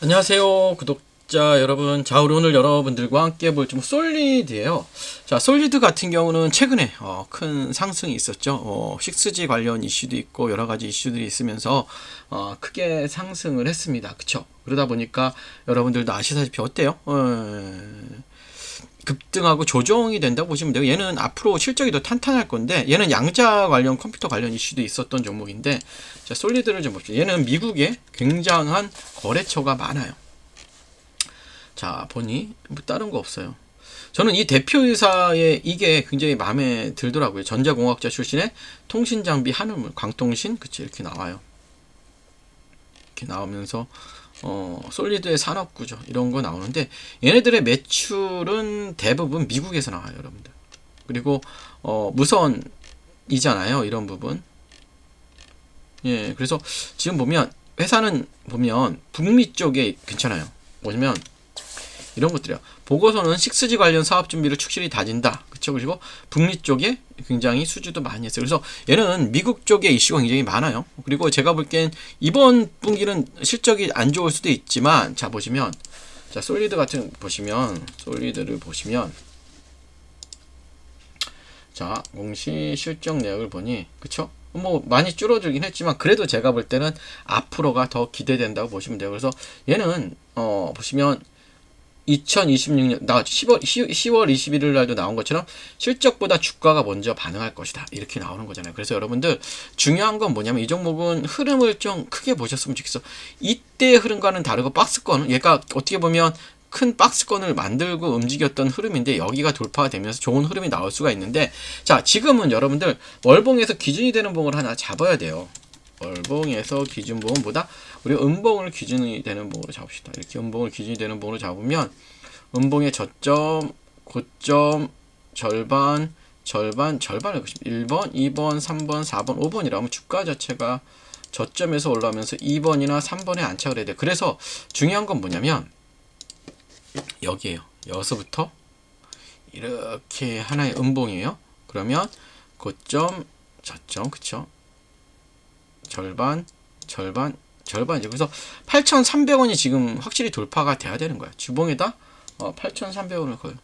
안녕하세요 구독자 여러분. 자 우리 오늘 여러분들과 함께 볼 좀 솔리드예요. 자 솔리드 같은 경우는 최근에 어, 큰 상승이 있었죠. 어, 6G 관련 이슈도 있고 여러 가지 이슈들이 있으면서 어, 크게 상승을 했습니다. 그쵸? 그러다 보니까 여러분들도 아시다시피 어때요? 어, 급등하고 조정이 된다고 보시면 돼요. 얘는 앞으로 실적이 더 탄탄할 건데 얘는 양자 관련 컴퓨터 관련 이슈도 있었던 종목인데 자 솔리드를 좀 봅시다. 얘는 미국에 굉장한 거래처가 많아요. 자 보니 뭐 다른 거 없어요. 저는 이 대표이사의 이게 굉장히 마음에 들더라고요. 전자공학자 출신의 통신장비 한우물 광통신 그치 이렇게 나와요. 이렇게 나오면서 어, 솔리드의 산업구조 이런 거 나오는데 얘네들의 매출은 대부분 미국에서 나와요, 여러분들. 그리고 어, 무선이잖아요, 이런 부분. 예, 그래서 지금 보면 회사는 보면 북미 쪽에 괜찮아요. 뭐냐면 이런 것들이야. 보고서는 6G 관련 사업 준비를 축실히 다진다. 그쵸? 그리고 북미 쪽에 굉장히 수주도 많이 했어요. 그래서 얘는 미국 쪽에 이슈가 굉장히 많아요. 그리고 제가 볼 땐 이번 분기는 실적이 안 좋을 수도 있지만, 자, 보시면, 자, 솔리드 같은, 보시면, 솔리드를 보시면, 자, 공시 실적 내역을 보니, 그쵸? 뭐 많이 줄어들긴 했지만 그래도 제가 볼 때는 앞으로가 더 기대된다고 보시면 돼요. 그래서 얘는 어 보시면 2026년 나 10월 10월 21일 날도 나온 것처럼 실적보다 주가가 먼저 반응할 것이다 이렇게 나오는 거잖아요. 그래서 여러분들 중요한 건 뭐냐면 이 종목은 흐름을 좀 크게 보셨으면 좋겠어. 이때 흐름과는 다르고 박스권 얘가 어떻게 보면 큰 박스권을 만들고 움직였던 흐름인데 여기가 돌파가 되면서 좋은 흐름이 나올 수가 있는데 자 지금은 여러분들 월봉에서 기준이 되는 봉을 하나 잡아야 돼요. 월봉에서 기준 봉보다 우리 음봉을 기준이 되는 봉으로 잡읍시다. 이렇게 음봉을 기준이 되는 봉으로 잡으면 음봉의 저점, 고점, 절반, 절반, 절반을 보시면 1번, 2번, 3번, 4번, 5번이라면 주가 자체가 저점에서 올라오면서 2번이나 3번에 안착을 해야 돼요. 그래서 중요한 건 뭐냐면 여기에요. 여기서부터 이렇게 하나의 음봉이에요. 그러면 고점, 저점, 그쵸? 절반, 절반, 절반이죠. 그래서 8,300원이 지금 확실히 돌파가 돼야 되는 거야. 주봉에다 어, 8,300원을 걸요.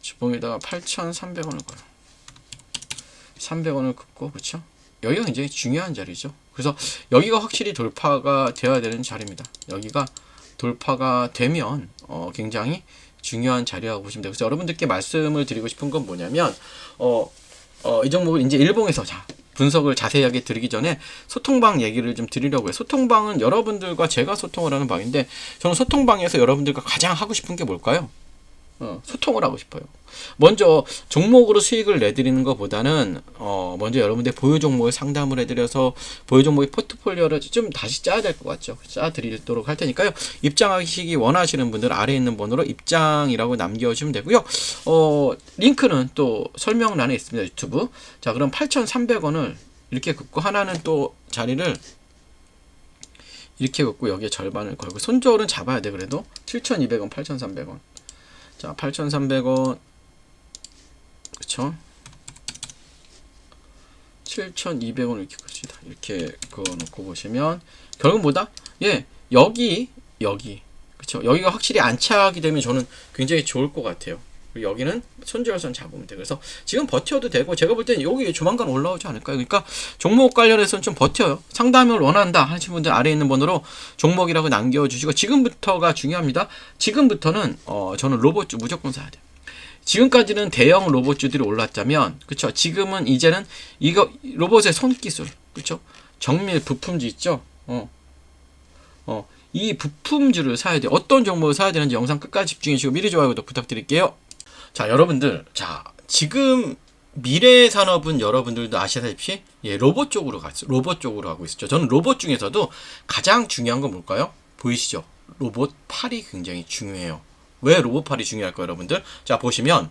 주봉에다가 8,300원을 걸요. 300원을 긋고 그렇죠? 여기가 굉장히 중요한 자리죠. 그래서 여기가 확실히 돌파가 되어야 되는 자리입니다. 여기가 돌파가 되면 어, 굉장히 중요한 자리라고 보시면 돼요. 그래서 여러분들께 말씀을 드리고 싶은 건 뭐냐면 어, 어, 이 종목을 이제 일봉에서 자 분석을 자세하게 드리기 전에 소통방 얘기를 좀 드리려고 해요. 소통방은 여러분들과 제가 소통을 하는 방인데 저는 소통방에서 여러분들과 가장 하고 싶은 게 뭘까요? 어, 소통을 하고 싶어요. 먼저 종목으로 수익을 내드리는 것보다는 어, 먼저 여러분들 보유 종목을 상담을 해드려서 보유 종목의 포트폴리오를 좀 다시 짜야 될 것 같죠. 짜드리도록 할 테니까요. 입장하시기 원하시는 분들 아래에 있는 번호로 입장이라고 남겨주시면 되고요. 어, 링크는 또 설명란에 있습니다. 유튜브. 자, 그럼 8,300원을 이렇게 긋고 하나는 또 자리를 이렇게 긋고 여기에 절반을 걸고 손절은 잡아야 돼 그래도 7,200원, 8,300원. 자, 8,300원. 그쵸? 7,200원을 이렇게 긋시다. 이렇게 그어놓고 보시면, 결국 뭐다? 예, 여기, 여기. 그쵸? 여기가 확실히 안착이 되면 저는 굉장히 좋을 것 같아요. 여기는 손절선 잡으면 돼. 그래서 지금 버텨도 되고, 제가 볼 때는 여기 조만간 올라오지 않을까요? 그러니까 종목 관련해서는 좀 버텨요. 상담을 원한다 하시는 분들 아래에 있는 번호로 종목이라고 남겨주시고, 지금부터가 중요합니다. 지금부터는, 어, 저는 로봇주 무조건 사야 돼요. 지금까지는 대형 로봇주들이 올랐자면, 그쵸? 지금은 이제는 이거, 로봇의 손기술, 그쵸? 정밀 부품주 있죠? 어, 어, 이 부품주를 사야 돼요. 어떤 종목을 사야 되는지 영상 끝까지 집중해 주시고 미리 좋아요, 구독 부탁드릴게요. 자, 여러분들. 자, 지금 미래 산업은 여러분들도 아시다시피 예, 로봇 쪽으로 갔어. 로봇 쪽으로 하고 있죠. 저는 로봇 중에서도 가장 중요한 건 뭘까요? 보이시죠? 로봇 팔이 굉장히 중요해요. 왜 로봇 팔이 중요할까요, 여러분들? 자, 보시면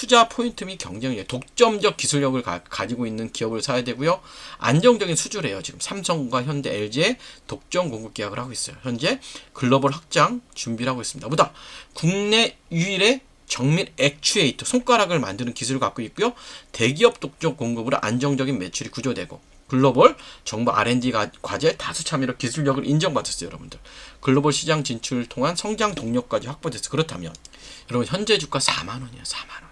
투자 포인트 및 경쟁력, 독점적 기술력을 가, 지고 있는 기업을 사야 되고요. 안정적인 수주래요. 지금 삼성과 현대, LG의 독점 공급 계약을 하고 있어요. 현재 글로벌 확장 준비를 하고 있습니다. 보다 국내 유일의 정밀 액추에이터 손가락을 만드는 기술을 갖고 있고요. 대기업 독점 공급으로 안정적인 매출이 구조되고 글로벌 정부 R&D 가- 과제 다수 참여로 기술력을 인정받았어요, 여러분들. 글로벌 시장 진출을 통한 성장 동력까지 확보됐어. 그렇다면 여러분 현재 주가 4만 원이에요, 4만 원.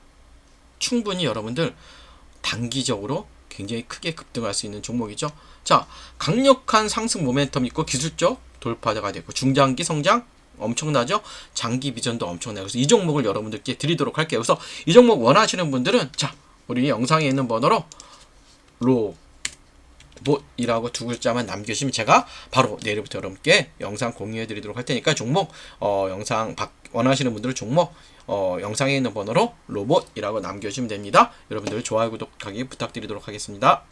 충분히 여러분들 단기적으로 굉장히 크게 급등할 수 있는 종목이죠. 자, 강력한 상승 모멘텀 있고 기술적 돌파자가 되고 중장기 성장 엄청나죠? 장기 비전도 엄청나요. 그래서 이 종목을 여러분들께 드리도록 할게요. 그래서 이 종목 원하시는 분들은 자, 우리 영상에 있는 번호로 로 못이라고 두 글자만 남겨주시면 제가 바로 내일부터 여러분께 영상 공유해 드리도록 할 테니까 종목 어, 영상 박- 원하시는 분들은 종목 어, 영상에 있는 번호로 로봇이라고 남겨주시면 됩니다. 여러분들 좋아요 구독하기 부탁드리도록 하겠습니다.